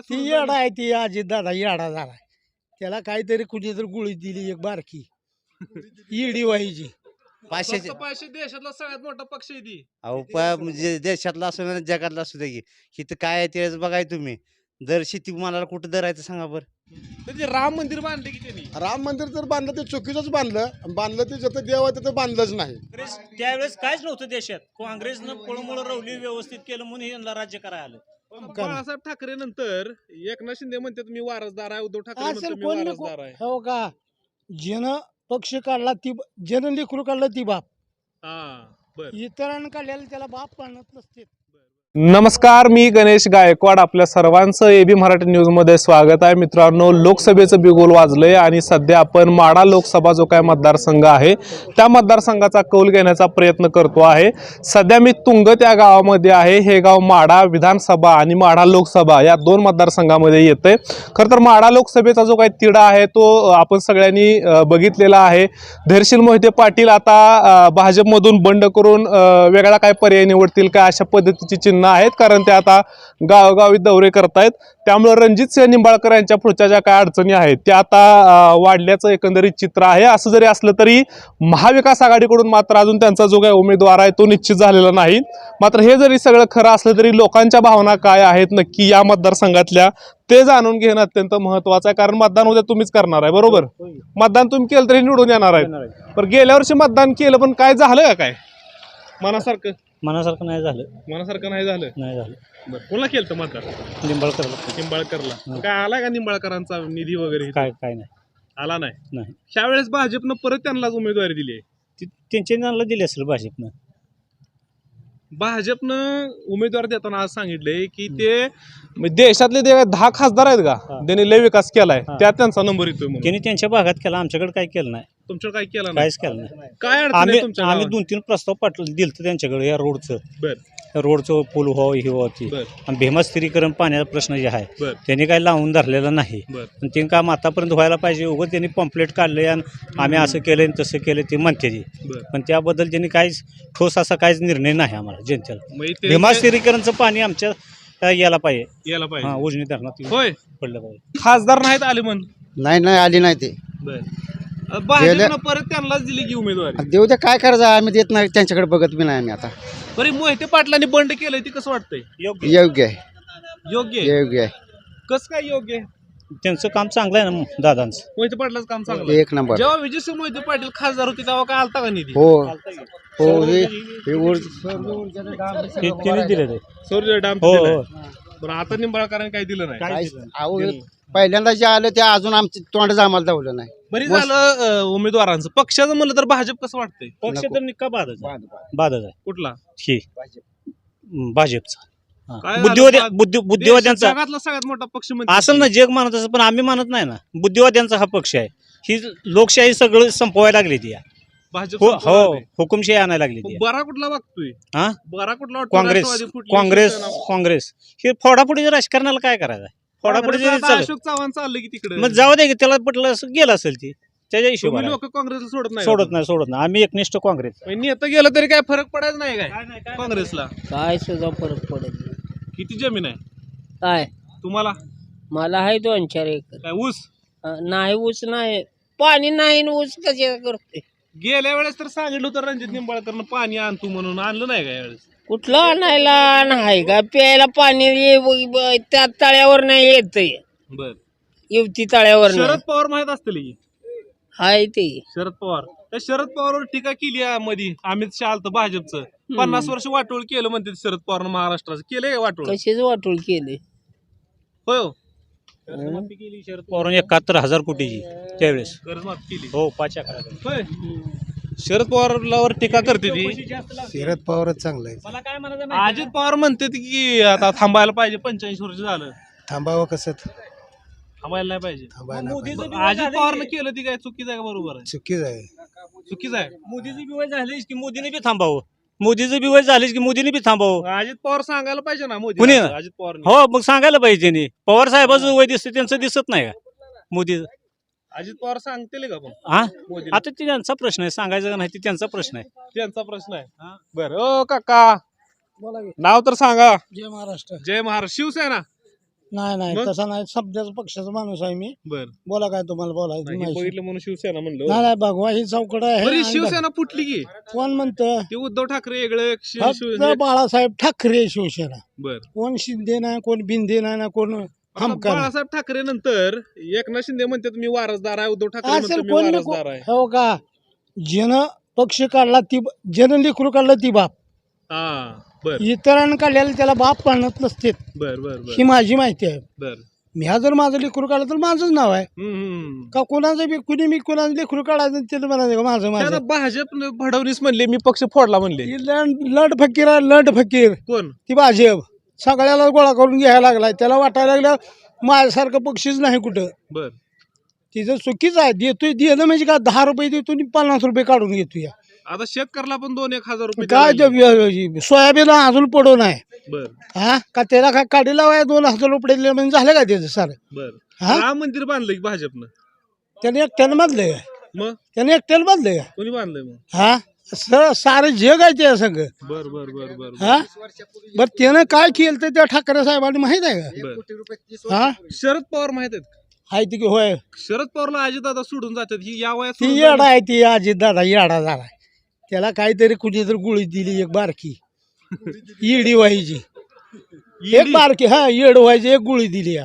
ती येडा? आहे ती अजित दादा येडा झाला त्याला काहीतरी कुठेतरी गुळी दिली एक बारकी. इडी व्हायची. पाचशे पैसे देशातला सगळ्यात मोठा पक्ष आहे ती. अहो प- म्हणजे देशातला असू ना जगातला असू दे की. इथं काय आहे तेच बघाय तुम्ही. दर शेती मालाला कुठं दर आहे ते सांगा बरं. तर ते राम मंदिर बांधले की त्यांनी? राम मंदिर तर बांधलं ते चुकीचंच बांधलं. बांधलं ते जिथं देव आहे तिथं बांधलंच नाही. काँग्रेस त्यावेळेस काहीच नव्हतं देशात. काँग्रेसनं पळमुळ रवली व्यवस्थित केलं म्हणून यांना राज्य करायला आलं. पण बाळासाहेब ठाकरे नंतर एकनाथ शिंदे म्हणतात मी वारसदार आहे उद्धव ठाकरे असेल म्हणतात मी कोण वारसदार आहे. हो का? जन पक्ष काढला ती जन लेकरू काढला ती बाप. हा बर. इतरांना काढलेला त्याला बाप काढत नसते नमस्कार मी गणेश गायकवाड. आपल्या सर्वांचं ए बी मराठी न्यूजमध्ये स्वागत आहे. मित्रांनो लोकसभेचं बिगोल वाजलंय आणि सध्या आपण माडा लोकसभा जो काय मतदारसंघ आहे त्या मतदारसंघाचा कौल घेण्याचा प्रयत्न करतो आहे. सध्या मी तुंगत या गावामध्ये आहे. हे गाव माडा विधानसभा आणि माढा लोकसभा या दोन मतदारसंघामध्ये येतंय. खरं तर माढा लोकसभेचा जो काही तिढा आहे तो आपण सगळ्यांनी बघितलेला आहे. धैर्यशील मोहिते पाटील आता भाजपमधून बंड करून वेगळा काय पर्याय निवडतील का अशा पद्धतीची चिन्ह आहेत कारण ते आता गावोगावी दौरे करतायत. त्यामुळे रणजित सिंह निंबाळकर यांच्या पुढच्या ज्या काय अडचणी आहेत त्या आता वाढल्याचं एकंदरीत चित्र आहे. असं जरी असलं तरी महाविकास आघाडीकडून मात्र अजून त्यांचा जो काही उमेदवार आहे तो निश्चित झालेला नाही. मात्र हे जरी सगळं खरं असलं तरी लोकांच्या भावना काय आहेत नक्की या मतदारसंघातल्या ते जाणून घेणं अत्यंत महत्वाचं आहे. कारण मतदान उद्या तुम्हीच करणार आहे बरोबर? मतदान तुम्ही केलं तरी निवडून येणार आहे पण गेल्या वर्षी मतदान केलं पण काय झालं का काय? मनासारखं? मनासारखं नाही झालं. मनासारखं नाही झालं? नाही झालं. बरं कोणाला केलं होतं मतदान? लिंबाळकरला निंबाळकरला. काय आला का निंबाळकरांचा निधी वगैरे काय काय नाही. आला नाही? नाही. त्यावेळेस भाजपनं परत त्यांनाच उमेदवारी दिली आहे. ती- त्यांच्या दिली असेल भाजपनं. भाजपनं उमेदवार देताना आज सांगितले की ते म्हणजे देशातले जे दहा खासदार आहेत का हा. त्यांनी लय विकास केलाय हा. त्यात त्यांचा नंबर येतोय म्हणून. त्यांनी त्यांच्या भागात केला आमच्याकडे काय केलं नाही. तुमच्याकडे काय केला नाही. काहीच केलं नाही. काय अडचण आम्ही आहे तुमच्या आम्ही गावात? दोन तीन प्रस्ताव पाठवले दिलतं त्यांच्याकडे या रोडचं. बर. रोडचं पूल व्हावं हे व्हावं ती. बर. आणि भीमा स्थिरीकरण पाण्याचा प्रश्न जे आहे बर. त्यांनी काही लावून धरलेला नाही. बर. पण ते काम आतापर्यंत व्हायला पाहिजे उगं त्यांनी पम्पलेट काढले आणि आम्ही असं केलं आणि तसं केलं ते म्हणते ती. बर. पण त्याबद्दल त्यांनी काहीच ठोस असा काहीच निर्णय नाही आम्हाला जनतेला. मग ते- भीमा स्थिरीकरणचं पाणी आमच्या अ, याला पाहिजे. याला हा पाहिजे उजनी धरणात होय. पडलं पाहिजे. खासदार नाहीत आले म्हण नाही नाही आली नाही ते. बर. भाजपनं परत त्यांनाच दिली की उमेदवारी. देऊ द्या काय करायचं आम्ही देत नाही त्यांच्याकडे बघत बी नाही आम्ही आता. बरे मोहिते पाटलांनी बंड केलंय ते कसं वाटतंय? योग्य. योग्य आहे. योग्य आहे? योग्य आहे. कसं काय योग्य आहे? त्यांचं काम चांगलं आहे ना दादांचं. मोहिते पाटलाचं काम चांगलं आहे. एक नंबर. जेव्हा विजयसिंह मोहिते पाटील खासदार होते तेव्हा काय आलता का निधी? हो. हो हे. हे ऊर्ज- हे त्यांनी दिले ते सौर डॅम हो हो. पण आता निंबाळकरांनी काही दिलं नाही. काहीच नाही. अहो, हे पहिल्यांदा जे आलं ते अजून आमचं तोंडच आम्हाला धावलं नाही. बरी झालं अं, उमेदवारांचं. पक्षाचं म्हणलं तर भाजप कसं वाटतंय? पक्ष. तर निका बाधच आहे. बाधच आहे. कुठला? ही. हं, भाजपचा. हा. काय? बुद्धी बुद्धिवाद्यांचा जगातला सगळ्यात मोठा पक्ष म्हणजे असेल ना जग मानत असं पण आम्ही मानत नाही ना. बुद्धिवाद्यांचा हा पक्ष आहे. ही लोकशाही सगळं संपवायला लागली ती भाजप हो संपवणार हो आहे. हुकुमशाही आणायला लागली ती बरा कुठला वागतोय? हा? बरा कुठला वाटतो काँग्रेस राष्ट्रवादी काँग्रेस शिवसेना. काँग्रेस. हे फोडाफोडीच्या राजकारणाला काय करायचं फोडाफोडी आता अशोक चव्हाण चाललं की तिकडे. मग जाऊ दे की त्याला पटलं असं गेलं असेल ती. त्याच्या हिशोबाने. लोक काँग्रेसला सोडत नाही सोडत नाही सोडत नाही. आम्ही एकनिष्ठ काँग्रेस. नाही नेतं गेलं तरी काय फरक पडायचा नाही काय? काँग्रेसला. काय सुद्धा फरक पडत नाही. किती जमीन आहे? काय? तुम्हाला? मला आहे दोन चार एकर. काय ऊस? अं, नाही ऊस नाही. पाणी नाही न ऊस कसे करते गेल्या वेळेस तर सांगितलं होतं रणजित निंबाळकरनं पाणी आणतो म्हणून. आणलं नाही का यावेळेस? कुठलं आणायला नाही का? प्यायला पाणी ये- ब- ब- त्या तळ्यावर नाही येत बर. युवती तळ्यावर शरद नाही पवार माहीत असतील की? हाय ते. शरद पवार. त्या शरद पवारवर टीका केली आहे मध्ये अमित शहा आलतं भाजपचं. पन्नास वर्ष वाटोळ केलं म्हणते शरद पवारनं महाराष्ट्राचं. केलंय का वाटोळ? कसेच वाटोळ केले होय. हो. केली शरद पवार एकाहत्तर हजार कोटीची त्यावेळेस. कर्जमाफी केली. हो पाच अकरा होय. शरद पवारवर टीका करते ती. शरद पवारच चांगलं आहे. मला काय म्हणायचं अजित पवार म्हणते की आता थांबायला पाहिजे पंच्याऐंशी वर्ष झालं. थांबावं कसं? थांबायला नाही पाहिजे. थांबायला अजित पवारनं केलं ती काय? चुकीचं आहे का? बरोबर आहे. चुकीच आहे. चुकीचं आहे. मोदीचं बी वय झालीच की मोदीने बी थांबावं. मोदीचं बी वय झालीच की मोदीने बी थांबावं. अजित पवार सांगायला पाहिजे ना मोदी कुणी? अजित पवार हो मग सांगायला पाहिजे त्यांनी पवार साहेबाचं वय दिसतं त्यांचं दिसत नाही का? मोदी अजित पवार सांगतील का पण? हा मोदी आता ते त्यांचा प्रश्न आहे सांगायचं का नाही ते त्यांचा प्रश्न आहे. त्यांचा प्रश्न आहे. बर ओ काका. नाव तर सांगा. जय महाराष्ट्र. जय महाराज शिवसेना? नाही नाही मग? तसा नाही. सध्याच पक्षाचा माणूस आहे मी. बर. बोला काय तुम्हाला बोलायचं नाही, माहिती. बघितलं म्हणून शिवसेना म्हणलं नाही नाही भगवा ही चौकड आहे. बरी आणि शिवसेना फुटली की? कोण म्हणतं? ते उद्धव ठाकरे वेगळं फक्त बाळासाहेब ठाकरे शिवसेना. बर. कोण शिंदे नाही कोण बिंदे नाही ना कोण नाही. बाळासाहेब ठाकरे नंतर एकनाथ शिंदे म्हणतात मी वारसदार आहे. उद्धव ठाकरे असेल म्हणतात मी कोण वारसदार आहे. हो का? जन पक्ष काढला ती जन लेकरू काढला ती बाप. हा बर. इतरांना काढलेला त्याला बाप पाळणत नसते बर बर ही माझी माहिती आहे. बर. मी हा जर माझं लेकरू काढलं तर माझंच नाव आहे. हम्म, हम्म. का कोणाचं बी कुणी मी कोणाचं लेकरू काढायचं त्याला म्हणायचं का माझं माझं. भाजप फडणवीस म्हणले मी पक्ष फोडला म्हणले. ही लड लड फकीर आहे लड फकीर. कोण? ती भाजप. सगळ्याला गोळा करून घ्यायला लागलाय. त्याला वाटायला लागलं माझ्यासारखं पक्षीच नाही कुठं. बर. तिचं चुकीचं आहे. देतोय देणं म्हणजे का दहा रुपये देतो आणि पन्नास रुपये काढून घेतो या आता शेतकऱ्याला पण दोन एक हजार रुपये काय ते व्य- सोयाबीन अजून पडू नाही. लागले. बर. हा? का त्याला काय काढी लावाय दोन हजार रुपये दिले म्हणजे झालं का त्याचं सर? बर. हा? राम मंदिर बांधलं की भाजपनं. त्याने एकट्यानं बांधलंय. का मग? त्याने एकट्यानं बांधलंय. का कोणी बांधलंय मग? हा? सर सारं जग आहे त्या सगळं. बर बर बर बर. हा? बरं त्यानं काय केलं तर त्या ठाकरे साहेबांनी माहीत आहे का? बर. हा? शरद पवार माहीत आहेत? आहे ती की होय. शरद पवारला अजितदादा सोडून जातात. ही या वयात ती सोडून येडा जातात. आहे ती अजित दादा येडा झाला त्याला काहीतरी कुठे तर गुळी दिली एक बारकी. येडी व्हायची. एक? बारकी हा येड व्हायची एक गुळी दिली या.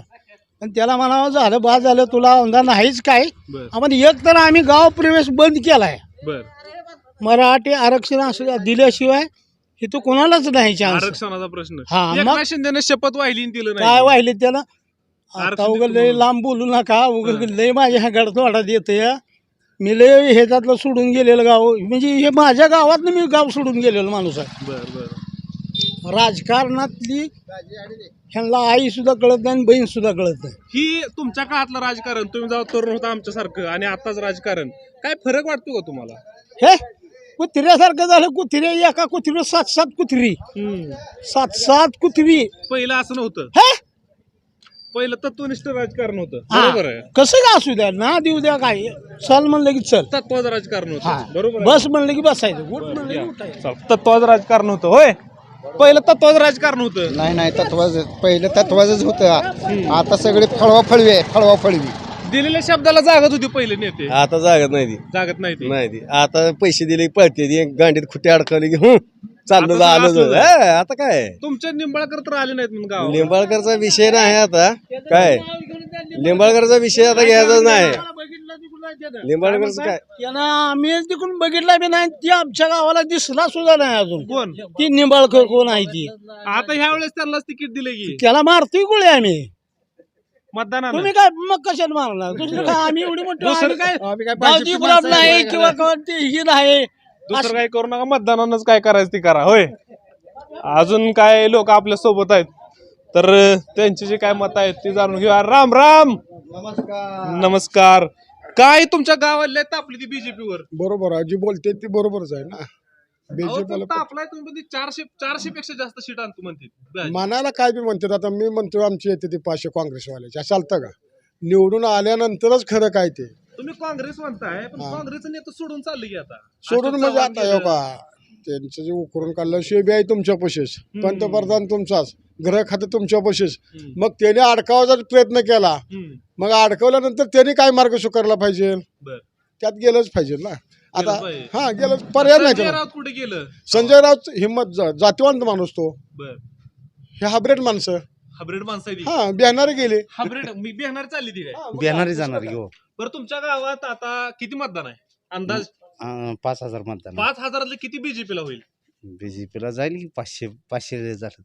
आणि त्याला म्हणावं झालं बा झालं तुला अंदा नाहीच काय? बर. आपण एक तर आम्ही गाव प्रवेश बंद केलाय. बर. मराठी आरक्षण असं दिल्याशिवाय इथं कोणालाच नाही चान्स आरक्षणाचा प्रश्न. हा, मग? एकनाथ शिंदेने शपथ वाहिली आणि दिलं काय नाही. वाहिले त्याला? आता आरक्षण उगा देतो लय म्हणून. लांब बोलू नका उगा लय माझ्या ह्या गडतवाडात येतं या मी लय ह्याच्यातलं सोडून गेलेलं गाव म्हणजे हे माझ्या गावात मी गाव सोडून गेलेलो माणूस आहे. बर बर. राजकारणातली ह्यांना आई सुद्धा कळत नाही आणि बहीण सुद्धा कळत नाही. ही तुमच्या काळातलं राजकारण तुम्ही जेव्हा तरुण होता आमच्यासारखं आणि आताच राजकारण काय फरक वाटतो का तुम्हाला? हे? कुत्र्यासारखं झालं कुत्रे एका कुत्रीवर सात सात कुत्री. सात सात कुत्री. पहिलं असं नव्हतं. हे? पहिलं तत्वनिष्ठ राजकारण होतं. हा. बरोबर आहे. कसं का असू द्या? ना देऊ द्या काय. चल म्हणलं की चल. तत्वाचं राजकारण हा. होतं बरोबर? बस म्हणलं की बसायचं. उठ म्हणलं की या. उठायचं. चल, तत्वाचं राजकारण होतं. होय? पहिलं तत्वाचं राजकारण होतं. नाही नाही तत्वाच पहिलं तत्वाचंच होतं. आता सगळे फळवा फळवी आहे. फळवा फळवी दिलेल्या शब्दाला जागत होते पहिले नेते. आता जागत नाही ती. जागत नाही ते. नाही ती. आता पैसे दिले की पळते ती. गांडीत खुटी अडकवली की हं, चाललं आता. हा, आता काय? तुमच्या निंबाळकर तर आले नाहीत म्हणून गाव लिंबाळकरचा विषय नाही आता. काय? लिंबाळकरचा विषय आता घ्यायचा नाही लिंबाळकरचं काय त्यानं आम्ही तिकडून बघितला बी नाही ती आमच्या गावाला दिसला सुद्धा नाही अजून. कोण? ती निंबाळकर कोण आहे ती? आता ह्या वेळेस त्यांनाच तिकीट दिले की. त्याला मारतोय गोळी आम्ही. मतदानानं. तुम्ही काय मग कशाला मारणार? दुसरं काय आम्ही एवढी मोठी आम्ही काय आम्ही काय गावची गुलाब नाही किंवा कोणती ही नाही. दुसरं काय करू नका मतदानानंच काय करायचं ते करा होय. अजून काय लोक आपल्यासोबत आहेत तर अं, त्यांची जे काय मत आहेत ती जाणून घेऊया. राम राम! नमस्कार. काय तुमच्या गावातल्या तापली ती बीजेपीवर बरोबर आहे जी बोलते ती बरोबरच आहे ना. तुम्ही म्हणते चारशे चारशे पेक्षा जास्त सीट आणतो म्हणते. मनाला काय बी म्हणतात आता मी म्हणतो आमची येते ती पाचशे काँग्रेसवाल्याची. चालतं का? निवडून आल्यानंतरच खरं काय ते? तुम्ही काँग्रेस म्हणताय पण हा. नेतं सोडून चाललं की आता. सोडून अशोक म्हणजे चव्हाण आता हो. का त्यांचं जे उकरून काढलं शेबी आहे तुमच्या पशीच. पंतप्रधान तुमचाच. ग्रह खातं तुमच्या हम्म. मग त्याने अडकावाचा प्रयत्न केला हम्म. मग अडकवल्यानंतर त्याने काय मार्ग स्वीकारला पाहिजे? बर. त्यात गेलंच पाहिजे ना. आता. हा गेलं पर्याय नाही संजय त्याला. राऊत कुठे गेलं? संजय राऊत हिंमत जा- जातीवंत माणूस तो. बर. हे हायब्रिड माणसं. हायब्रिड माणसं आहे ती. हा बिहारी गेले. हायब्रिड मी बिहार चालली ती काय? बिहारी जाणार घेऊ बरं तुमच्या गावात आता किती मतदान आहे? अंदाज? पाच हजार मतदान पाच हजारातले किती बीजेपीला होईल? बीजेपीला जाईल की पाचशे पाचशे झालं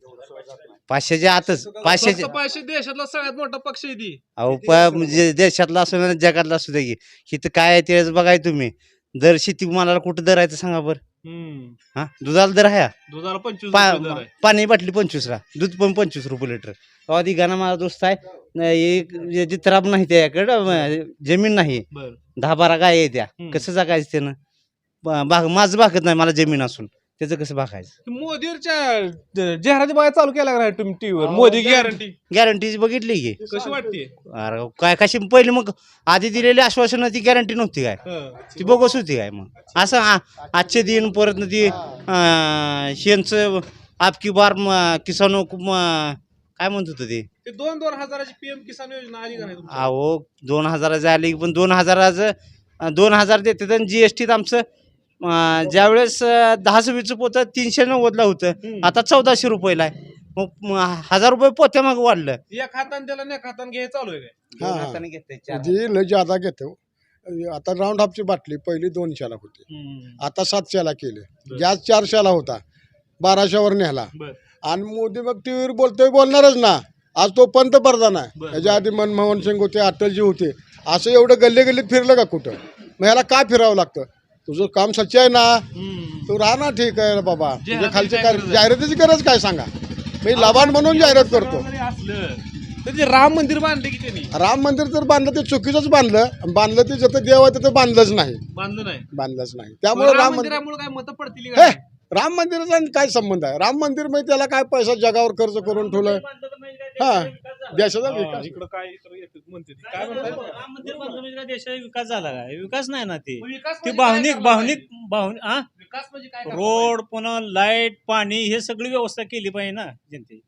पाचशेच्या आतच पाचशेच्या पाचशे देशातला सगळ्यात मोठा पक्ष आहे ती. अहो प- म्हणजे देशातला असू दे जगातला असू दे की. इथं काय आहे ते बघाय तुम्ही. दर शेती मालाला कुठं दर आहे ते सांगा बरं. हम्म. हा? दुधाला दर आहे हा? दोन हजार पंचवीस पा- रुपये दर आहे. पाणी बाटली पंचवीसला दूध पण पंचवीस रुपये लिटर. अहो गाणं माझा दोस्त आहे. न एक नाही त्याकडं जमीन नाही. बर. दहा बारा गाय आहे त्या. हम्म. कसं जगायचं त्यानं? बा- बाग माझं भागत नाही मला जमीन असून. त्याचं कसं भागायचं मोदीच्या जाहिराती बघायला चालू केला का तुम्ही टीव्हीवर? मोदी गॅरंटी गॅरंटी बघितली की. कशी वाटते? अरे काय कशी पहिली मग आधी दिलेली आश्वासन ती गॅरंटी नव्हती काय? ती बोगस होती काय मग? असं आ- आजचे दिन परत ती अं, आपकी बार म- किसानो को म- काय म्हणत होतं ते? ते दोन दोन हजाराची पीएम किसान योजना आली का नाही तुमच्या? अहो दोन हजाराचं आली पण दोन हजाराचं अं, दोन हजार देतात आणि जी एस टीत आमचं ज्यावेळेस दहा सव्वीसचं पोतं तीनशे नव्वदला होतं. आता चौदाशे रुपयाला आहे. मग म, हजार रुपये पोत्या मग वाढलं. एक हाताने त्याला नाही हाताने घे चालू आहे काय? हा, दोन हा. हाताने घेतलंय चार. जी लय जादा घेतो आता राऊंड हापची बाटली पहिली दोनशेला होती. आता सातशेला केले. गॅस चारशेला होता बाराशेवर नेला बर. आणि मोदी मग टीव्हीवर बोलतोय बोलणारच ना. आज तो पंतप्रधान आहे. त्याच्या आधी मनमोहन सिंग होते अटलजी होते. असं एवढं गल्ली गल्लीत फिरलं का कुठं? मग ह्याला काय फिरावं लागतं? तुझं काम सच्च आहे ना? तू राहा ना ठीक आहे बाबा. तुझ्या खालचे काय जाहिरातीची गरज काय सांगा? मी लबाड म्हणून जाहिरात करतो. जरी असलं तर ते राम मंदिर बांधले की त्यांनी? राम मंदिर तर बांधलं ते चुकीचंच बांधलं. बांधलं ते जिथं देव आहे तिथं बांधलंच नाही. बांधलं नाही. बांधलंच नाही. त्यामुळे राम मंदिर मंदिरामुळे काय मतं पडतील हे राम मंदिराचा आणि काय संबंध आहे? राम मंदिरमध्ये त्याला काय पैसा जगावर खर्च करून ठेवलं हा. देशाचा विकास. इकडं काय येतात म्हणते ते. काय म्हणताय राम मंदिर देशाचा विकास झाला काय विकास नाही ना ते. विकास ती म्हणजे भावनिक भावनिक? भावनिक हा विकास म्हणजे काय रोड पुन्हा लाइट पाणी हे सगळी व्यवस्था केली पाहिजे ना जनते?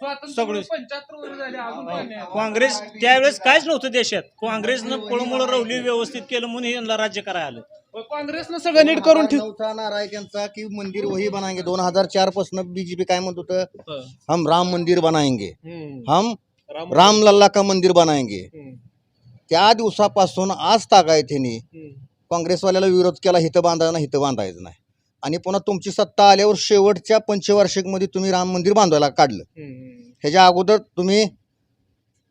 स्वातंत्र्य सगळे- पंच्याहत्तर वर्ष झाले अजून काय नाही. काँग्रेस त्यावेळेस काहीच नव्हतं देशात. काँग्रेसनं पळमुळ रवली व्यवस्थित केलं म्हणून यांना राज्य करायला आलं. पण काँग्रेसनं सगळं नीट करून ठेव. नवसा नारा आहे त्यांचा की मंदिर वही बनाएंगे दोन हजार चारपासून बीजेपी काय म्हणत होतं? हं. हम राम मंदिर बनाएंगे हम्म. हम राम लल्ला का मंदिर बनाएंगे. त्या दिवसापासून आज तागाय त्यांनी. काँग्रेसवाल्याला विरोध केला हिथं बांधायला नाही हिथं बांधायचं नाही आणि पुन्हा तुमची सत्ता आल्यावर शेवटच्या पंचवार्षिकमध्ये तुम्ही राम मंदिर बांधायला काढलं. ह्याच्या अगोदर तुम्ही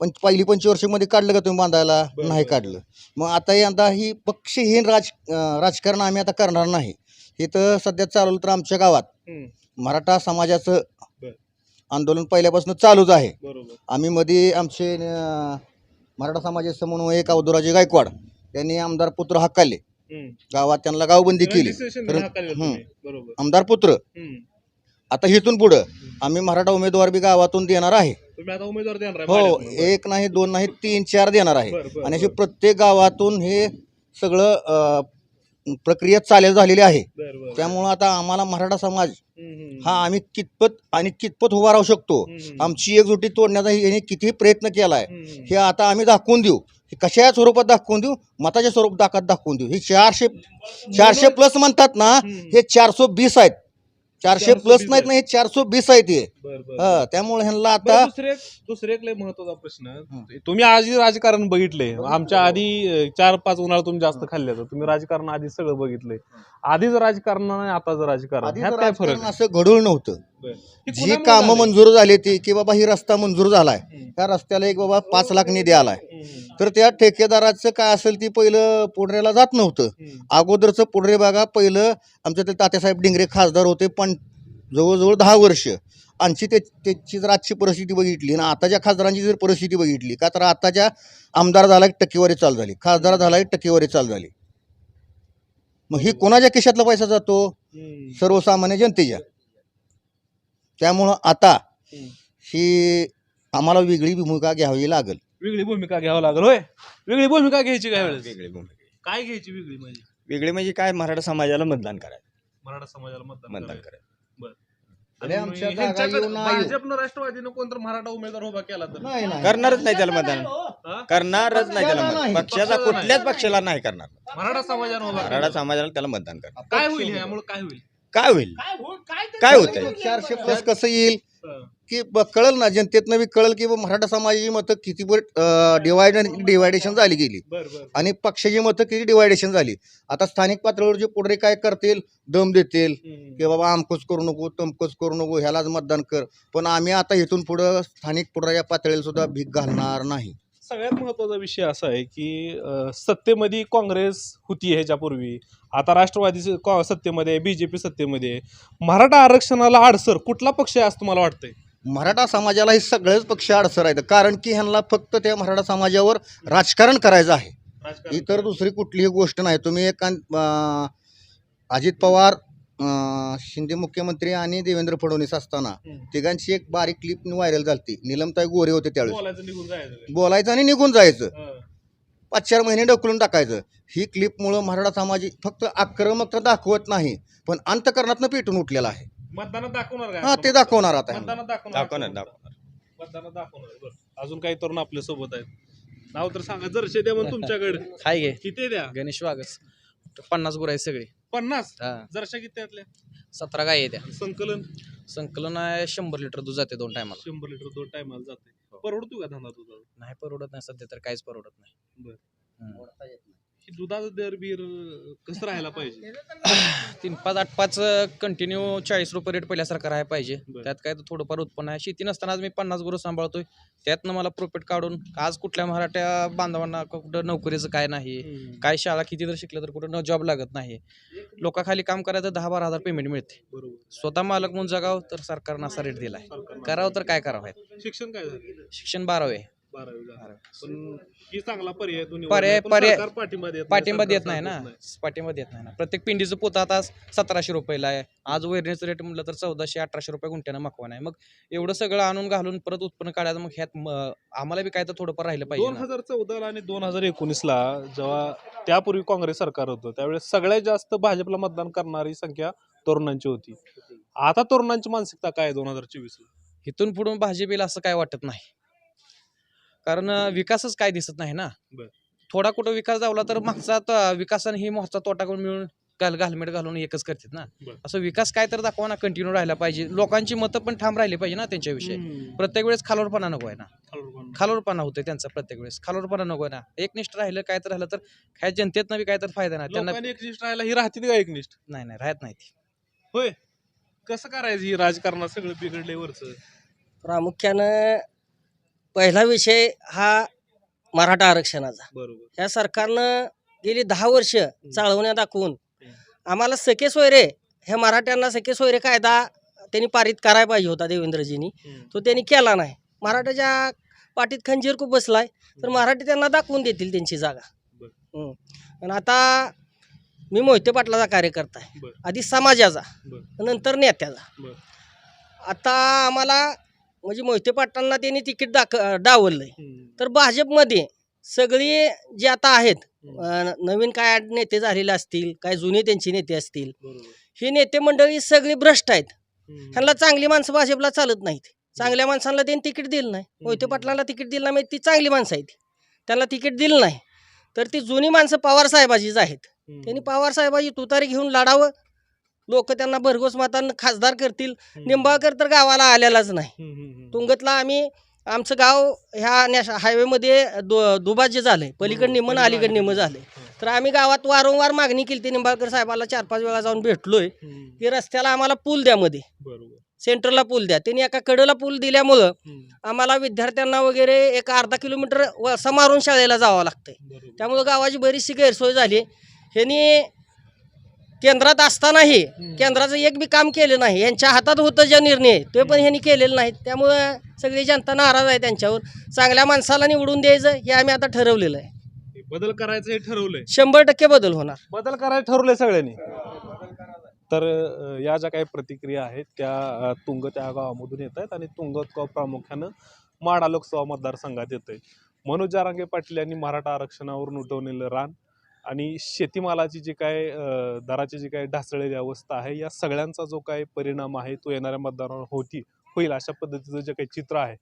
पंच पहिली पंचवार्षिकमध्ये काढलं का तुम्ही बांधायला नाही काढलं मग आता यंदा ही पक्षहीन राज राजकारण आम्ही आता करणार नाही इथं सध्या चालवलं तर आमच्या गावात. मराठा समाजाचं. आंदोलन पहिल्यापासून चालूच आहे बरोबर आम्ही मध्ये आमचे अं, मराठा समाजाचे समन्वयक अवधुराजे गायकवाड यांनी आमदार पुत्र हक्काले हम्म. गावात त्यांना गावबंदी केली Registration तर- हाताळलं हम्म. तुम्ही. बरोबर आमदार पुत्र हम्म. आता इथून पुढं आम्ही मराठा उमेदवार बी गावातून देणार आहे तुम्ही आता उमेदवार देणार आहे हो भाजपमध्ये. एक नाही दोन नाही तीन चार देणार आहे बरं, बरं, आणि अशी बरं. प्रत्येक गावातून हे सगळं अं, प्रक्रिया चालेल झालेली आहे बरं, बरं. त्यामुळं आता आम्हाला मराठा समाज हम्म. हा आम्ही कितपत आणि कितपत उभा राहू शकतो. आमची एकजुटी तोडण्याचा यांनी किती प्रयत्न केला आहे हम्म. हे आता आम्ही दाखवून देऊ. हे कशा स्वरूपात दाखवून देऊ? मताच्या स्वरूपात दाखवून देऊ. हे चारशे चारशे प्लस म्हणतात ना. हे चारशे बीस आहेत. चारशे 420 प्लस नाहीत ना हे चारशे बीस आहेत हे. हा, त्यामुळे ह्यांना आता दुसरे दुसरे एक लय महत्त्वाचा प्रश्न. तुम्ही आधी राजकारण बघितले आमच्या आधी चार पाच उन्हाळा तुम्ही जास्त खाल्ले तुम्ही राजकारण आधी सगळं बघितलंय. आधीच राजकारण आणि आताच राजकारण ह्यात काय फरक राजकारण असं घडूळ नव्हतं. हे जी कामं? मंजूर झाली ती की बाबा ही रस्ता मंजूर झालाय. त्या रस्त्याला एक बाबा पाच लाख निधी आलाय. तर त्या ठेकेदाराचं काय असेल ती पहिलं पुढऱ्याला जात नव्हतं. अगोदरचं पुढरे बघा पहिलं आमच्या ते तात्यासाहेब डिंगरे खासदार होते पण जवळजवळ दहा वर्ष. आमची ते त्याची जर आजची परिस्थिती बघितली ना आताच्या खासदारांची जर परिस्थिती बघितली का तर आताच्या आमदार झाला एक टक्केवारी चालू झाली. खासदार झाला एक टक्केवारी चालू झाली. मग ही कोणाच्या खिशातला पैसा जातो. सर्वसामान्य जनतेच्या. त्यामुळं आता. ही आम्हाला वेगळी भूमिका घ्यावी लागेल. वेगळी भूमिका घ्यावं लागेल होय? वेगळी भूमिका घ्यायची काय वेळेस? वेगळी भूमिका काय घ्यायची वेगळी म्हणजे? वेगळी म्हणजे काय? मराठा समाजाला मतदान करायचं. मराठा समाजाला मतदान मतदान करायचं. करायचं. आणि अरे आमच्या मग जागा ह्यांच्याकडे येऊन नाही. भाजपनं राष्ट्रवादीनं कोणतर मराठा उमेदवार उभा केला तर? नाही नाही. करणारच नाही त्याला मतदान. हा? करणारच नाही त्याला पक्षाला मतदान. नाही. पक्षाचा पक्षाला कुठल्याच पक्षाला नाही करणार. मराठा समाजानं उभा मराठा केला. समाजाला त्याला मतदान करणार. काय होईल यामुळे काय होईल? काय होईल? काय होतंय? चारशे प्लस कसं येईल. की ब- कळल ना जनतेतनं बी कळल की बा मराठा समाजाची मतं किती डिवाइड डिवायडेशन झाली गेली. बर बर आणि पक्षाची मतं किती डिवायडेशन झाली? आता स्थानिक पातळीवर जे पुढे काय करतील? दम देतील. की बाबा आमकच करू नको तमकच करू नको ह्यालाच मतदान कर. पण आम्ही आता इथून पुढं स्थानिक पुढच्या पातळीला सुद्धा भीक घालणार नाही. सगळ्यात महत्त्वाचा विषय असा आहे की अं, सत्तेमध्ये काँग्रेस होती ह्याच्यापूर्वी. आता राष्ट्रवादी स- कॉ- सत्तेमध्ये बीजेपी सत्तेमध्ये आहे. मराठा आरक्षणाला आडसर कुठला पक्ष आहे असं तुम्हाला वाटतंय? मराठा समाजाला हे सगळेच पक्ष अडसर आहेत. कारण की ह्यांना फक्त त्या मराठा समाजावर राजकारण करायचं आहे. इतर दुसरी कुठलीही गोष्ट नाही. तुम्ही एक अं, अजित पवार अं, शिंदे मुख्यमंत्री आणि देवेंद्र फडणवीस असताना हम्म. तिघांची एक बारीक क्लिप व्हायरल झाली निलमताई गोरे होते त्यावेळेस. बोलायचं निघून जायचं बोलायचं आणि निघून जायचं. हं. पाच चार महिने ढकलून टाकायचं. ही क्लिपमुळं मराठा समाज फक्त आक्रमकता दाखवत नाही पण अंतकरणातनं पेटून उठलेला आहे. मतदानात दाखवणार काय? हा ते दाखवणार आता. मतदानात दाखवणार दाखवणार दाखवणार. मतदानात दाखवणार बरं अजून काही तरुण आपल्यासोबत आहेत. नाव तर सांगा जरशे द्या मग तुमच्याकडे. हाय गे. किती द्या? गणेश वागस पन्नास गुरु आहे सगळे. पन्नास हा. जरशा किती त्यातल्या? सतरा गाय आहे त्या. संकलन? संकलन आहे शंभर लिटर दूध जाते दोन टायमाला शंभर लिटर दोन टायमाला जाते. परवडतो का धंदा दुधाचा नाही परवडत नाही. सध्या तर काहीच परवडत नाही. ही दुधाचं दर बीर कसं राहायला पाहिजे? तीन पाच आठ पाच कंटिन्यू चाळीस रुपये रेट पहिल्यासारखं राहायला पाहिजे. बरं. त्यात काय तर थोडंफार उत्पन्न आहे. शेती नसताना आज मी पन्नास गुरु सांभाळतोय. त्यातनं मला प्रॉफिट काढून आज कुठल्या मराठ्या बांधवांना क- कुठं नोकरीचं काय नाही. हम्म. काय शाळा किती जर शिकलं तर कुठं जॉब लागत नाही. लोकाखाली काम करायचं दहा बारा हजार पेमेंट मिळते. बरोबर. स्वतः मालक म्हणून जगावं तर सरकारनं असा रेट दिलाय. करावं तर काय करावं आहे शिक्षण काय झालं? शिक्षण बारावे बारावी. झालं. पण ही चांगला पर्याय आहे, दोन्ही पर्याय- वरनं. पण पर्याय- सरकार पाठिंबा देत नाही, पाठिंबा सरकार देत नाही ना? पाठिंबा देत नाही ना? प्रत्येक पिंडीचं पोत आता सतराशे रुपयाला आहे. आज वैरणीचं रेट म्हटलं तर चौदाशे अठराशे रुपये गुंठ्यानं मकवा नाही मग एवढं सगळं आणून घालून परत उत्पन्न काढायचं मग ह्यात म- आम्हाला बी काय तर थोडंफार राहिलं पाहिजे दोन ना. हजार चौदाला आणि दोन हजार एकोणीसला जेव्हा त्यापूर्वी काँग्रेस सरकार होतं त्यावेळेस सगळ्यात जास्त भाजपला मतदान करणारी संख्या तरुणांची होती. आता तरुणांची मानसिकता काय दोन हजार चोवीस ला इथून पुढून भाजपीला असं काय वाटत नाही. कारण विकासच काय दिसत नाही ना. बर. थोडा कुठं विकास झाला तर मागचा त- विकासाने ही मोठा तोटा करून मिळून घाल घालमेट घालून एकच करतात ना. बर. असं विकास काय तर दाखवा ना कंटिन्यू राहायला पाहिजे. लोकांची मतं पण ठाम राहिली पाहिजे ना त्यांच्याविषयी. प्रत्येक वेळेस खालोरपणा नको आहे ना. खालोरपणा होतोय त्यांचा प्रत्येक वेळेस. खालोरपणा नको आहे ना. एकनिष्ठ राहिलं काय तर राहिलं तर काय जनतेतनं बी काय तर फायदा नाही. त्यांना लोकांनी एकनिष्ठ राहायला ही राहतील का एकनिष्ठ? नाही नाही राहत नाही ती होय. कसं करायचं ही राजकारणात सगळं बिघडले वरच? प्रामुख्यानं पहिला विषय हा मराठा आरक्षणाचा. बरोबर. या सरकारनं गेली दहा वर्ष चाळवण्या दाखवून आम्हाला सखे सोयरे ह्या मराठ्यांना सखे सोयरे कायदा त्यांनी पारित करायला पाहिजे होता देवेंद्रजींनी. तो त्यांनी केला नाही. मराठाच्या पाठीत खंजीर खूप बसलाय. तर मराठी त्यांना दाखवून देतील त्यांची जागा. आणि आता मी मोहिते पाटलाचा कार्यकर्ता आहे. आधी समाजाचा. नंतर नेत्याचा. आता आम्हाला म्हणजे मोहिते पाटलांना त्यांनी तिकीट दाख डावललंय. तर भाजपमध्ये सगळी जे आता आहेत नवीन काय नेते झालेले असतील काय जुने त्यांचे नेते असतील ही नेते मंडळी सगळी भ्रष्ट आहेत. ह्यांना चांगली माणसं भाजपला चालत नाहीत. चांगल्या माणसांना त्यांनी तिकीट दिलं नाही. मोहिते पाटलांना तिकीट दिलं नाही ती चांगली माणसं आहेत. त्यांना तिकीट दिलं नाही. तर ती जुनी माणसं पवार साहेबाचीच आहेत. त्यांनी पवार साहेबाची तुतारी घेऊन लढावं. लोक त्यांना भरघोस मतांना खासदार करतील. निंबाळकर तर गावाला आलेलाच नाही. तुंगतला आम्ही आमचं गाव ह्या नॅश हायवेमध्ये दु दुभाज्य झालंय. पलीकड निम्म आणि अलीकड निम्म झालंय. तर आम्ही गावात वारंवार मागणी केली ती निंबाळकर साहेबाला चार पाच वेळा जाऊन भेटलोय. की रस्त्याला आम्हाला पूल द्या मध्ये. सेंटरला पूल द्या. त्यांनी एका कडेला पूल दिल्यामुळं आम्हाला विद्यार्थ्यांना वगैरे एक अर्धा किलोमीटर वळसा मारून शाळेला जावं लागतंय. त्यामुळं गावाची बरीचशी गैरसोय झाली. ह्यांनी केंद्रात असतानाही केंद्राचं एक बी काम केलं नाही. यांच्या हातात होतं जे निर्णय ते पण ह्यांनी केलेलं नाहीत त्यामुळं सगळी जनता नाराज आहे त्यांच्यावर. चांगल्या माणसाला निवडून द्यायचं हे आम्ही आता ठरवलेलं आहे. हे बदल करायचं हे ठरवलंय. शंभर टक्के बदल होणार. बदल करायचं ठरवलंय सगळ्यांनी. तर अ, या ज्या काही प्रतिक्रिया आहेत त्या अ, तुंग त्या गावामधून येत आहेत आणि तुंगत गाव प्रामुख्यानं माडा लोकसभा मतदारसंघात येतंय. मनोज जारांगे पाटील यांनी मराठा आरक्षणावरून उठवलेलं रान आणि शेतीमालाची जी काय दराची जी काय ढासळलेली अवस्था आहे या सगळ्यांचा जो काय परिणाम आहे तो येणाऱ्या मतदारांवर होती होईल अशा पद्धतीचं जे काही चित्र आहे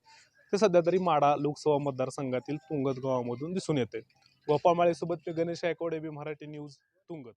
ते सध्या तरी माडा लोकसभा मतदारसंघातील तुंगत गावामधून दिसून येते. गोपामाळेसोबत मी गणेश गायकवाड बी मराठी न्यूज तुंगत.